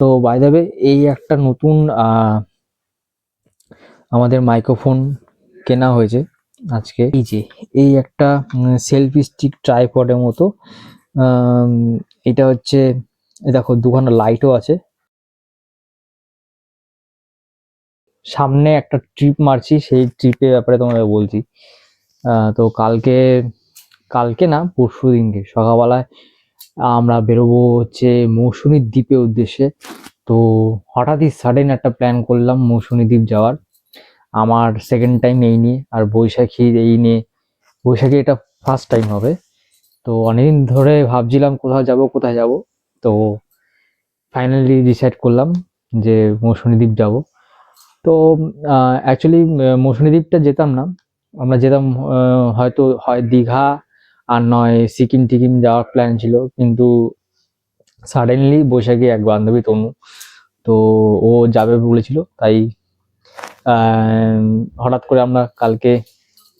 তো by the এই একটা নতুন আমাদের মাইক্রোফোন কেনা হয়েছে আজকে। এই যে, এই একটা সেলফি স্টিক ট্রাইপডের মতো এটা হচ্ছে, দেখো দুখানা লাইটও আছে। সামনে একটা ট্রিপ মারছি, সেই ট্রিপের ব্যাপারে তোমাদের বলছি। তো কালকে কালকে না, পরশু দিনকে, সকালবেলায় আমরা বেরোবো হচ্ছে মৌসুমী দ্বীপের উদ্দেশ্যে। তো হঠাৎই সাডেন একটা প্ল্যান করলাম মৌসুমী দ্বীপ যাওয়ার। আমার সেকেন্ড টাইম এই নিয়ে আর বৈশাখীর এই নিয়ে। বৈশাখী এটা ফার্স্ট টাইম হবে। তো অনেকদিন ধরে ভাবছিলাম কোথাও যাব, কোথায় যাব। তো ফাইনালি ডিসাইড করলাম যে মৌসুমী দ্বীপ যাব। তো অ্যাকচুয়ালি মৌসুমী দ্বীপটা যেতাম না। আমরা যেতাম হয়তো হয় দীঘা আর নয়, সিকিম টিকিম যাওয়ার প্ল্যান ছিল, কিন্তু সাডেনলি বৈশাখী এক বান্ধবী তনু, তো ও যাবে বলেছিল, তাই হঠাৎ করে আমরা কালকে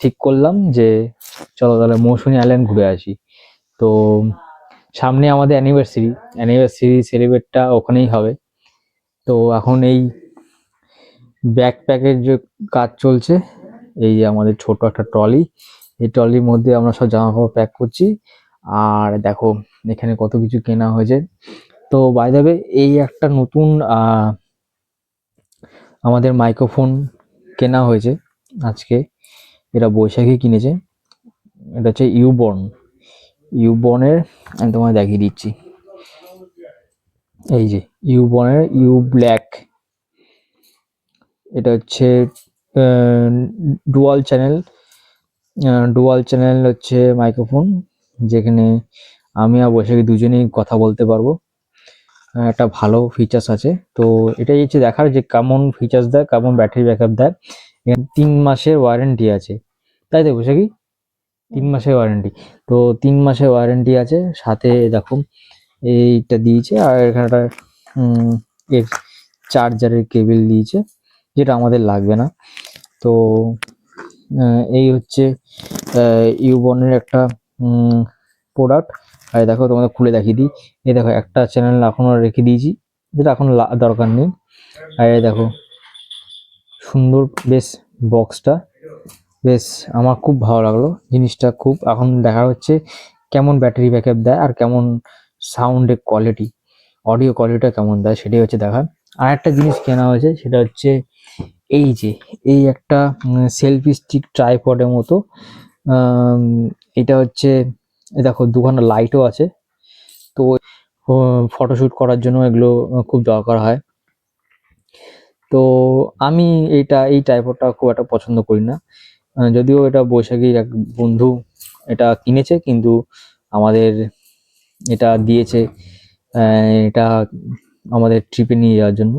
ঠিক করলাম যে, চলো তাহলে মৌসুমী আইল্যান্ড ঘুরে আসি। তো সামনে আমাদের অ্যানিভার্সারি অ্যানিভার্সারি সেলিব্রেটটা ওখানেই হবে। তো এখন এই ব্যাকপ্যাকের যে কাজ চলছে, এই আমাদের ছোট একটা ট্রলি এই ট্রলির মধ্যে আমরা সব জামা কাপড় প্যাক করছি। আর দেখো, এখানে কত কিছু কেনা হয়েছে। তো বাই দ্য এই একটা নতুন আমাদের মাইক্রোফোন কেনা হয়েছে আজকে। এটা বৈশাখী কিনেছে। এটা হচ্ছে ইউবর্ন ইউবর্নের আমি তোমায় দেখিয়ে দিচ্ছি। এই যে ইউবর্নের ইউ ব্ল্যাক এটা হচ্ছে ডুয়াল চ্যানেল ডুয়াল চ্যানেল হচ্ছে মাইক্রোফোন যেখানে আমি আর বৈশাখী দুজনেই কথা বলতে পারব। একটা ভালো ফিচার্স আছে। তো এটাই হচ্ছে দেখার যে কেমন ফিচার্স দেয় কেমন ব্যাটারি ব্যাকআপ দেয়। এখানে তিন মাসের ওয়ারেন্টি আছে। তাই তো বৈশাখী? তিন মাসের ওয়ারেন্টি তো তিন মাসের ওয়ারেন্টি আছে। সাথে দেখো এইটা দিয়েছে আর এখানে একটা চার্জারের কেবল দিয়েছে যেটা আমাদের লাগবে না। তো এই হচ্ছে ইউবনের একটা প্রোডাক্ট আর দেখো, তোমাদের খুলে দেখিয়ে দিই। এই দেখো, একটা চ্যানেল এখনও রেখে দিয়েছি। যেটা এখন দরকার নেই। আর এই দেখো, সুন্দর বেশ বক্সটা বেশ, আমার খুব ভালো লাগল জিনিসটা খুব। এখন দেখা হচ্ছে কেমন ব্যাটারি ব্যাকআপ দেয় আর কেমন সাউন্ডের কোয়ালিটি অডিও কোয়ালিটিটা কেমন দেয়, সেটাই হচ্ছে দেখা আর একটা জিনিস কেনা হয়েছে, সেটা হচ্ছে এই যে, এই একটা সেলফি স্টিক ট্রাইপডের মতো। এটা হচ্ছে দেখো, দুখানা লাইটও আছে। তো ফটোশুট করার জন্য এগুলো খুব দরকার হয়। তো, আমি এইটা, এই ট্রাইপডটা খুব একটা পছন্দ করি না। যদিও এটা বৈশাখীর এক বন্ধু এটা কিনেছে, কিন্তু আমাদের এটা দিয়েছে এটা আমাদের ট্রিপে নিয়ে যাওয়ার জন্য।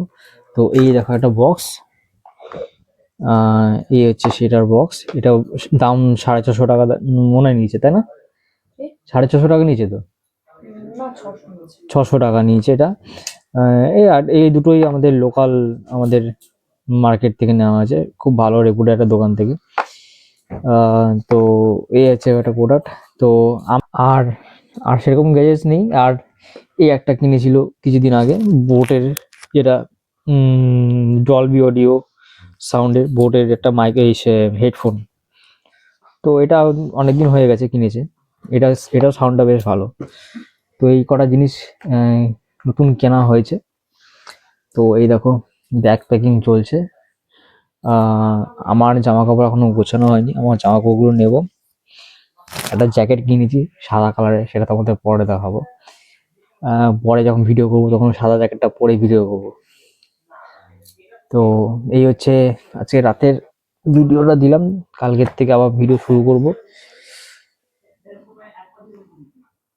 তো এই দেখো একটা বক্স এই হচ্ছে সেটার বক্স এটা দাম সাড়ে ছশো টাকা মনে হয় নিয়েছে তাই না? সাড়ে ছশো টাকা নিয়েছে তো? ছশো টাকা নিয়েছে এটা। এই আর এই দুটোই আমাদের লোকাল আমাদের মার্কেট থেকে নেওয়া আছে খুব ভালো রেপুটেড একটা দোকান থেকে। তো এই আছে একটা প্রোডাক্ট তো আর আর সেরকম গ্যাজেটস নেই। আর এই একটা কিনেছিল কিছুদিন আগে। বোটের যেটা ডলবি অডিও সাউন্ডের বোটের একটা মাইক এই হেডফোন তো এটা অনেকদিন হয়ে গেছে কিনেছে। এটা, এটাও সাউন্ডটা বেশ ভালো। তো এই কটা জিনিস নতুন কেনা হয়েছে। তো এই দেখো ব্যাগ প্যাকিং চলছে আমার জামা কাপড় এখনও গোছানো হয়নি। আমার জামা কাপড়গুলো নেব। একটা জ্যাকেট কিনেছি, সাদা কালারের সেটা তোমাদের পরে দেখাবো। পরে যখন ভিডিও করব, তখন সাদা জ্যাকেটটা পরে ভিডিও করব। তো এই হচ্ছে আজকে রাতের ভিডিওটা দিলাম। কালকের থেকে আবার ভিডিও শুরু করব।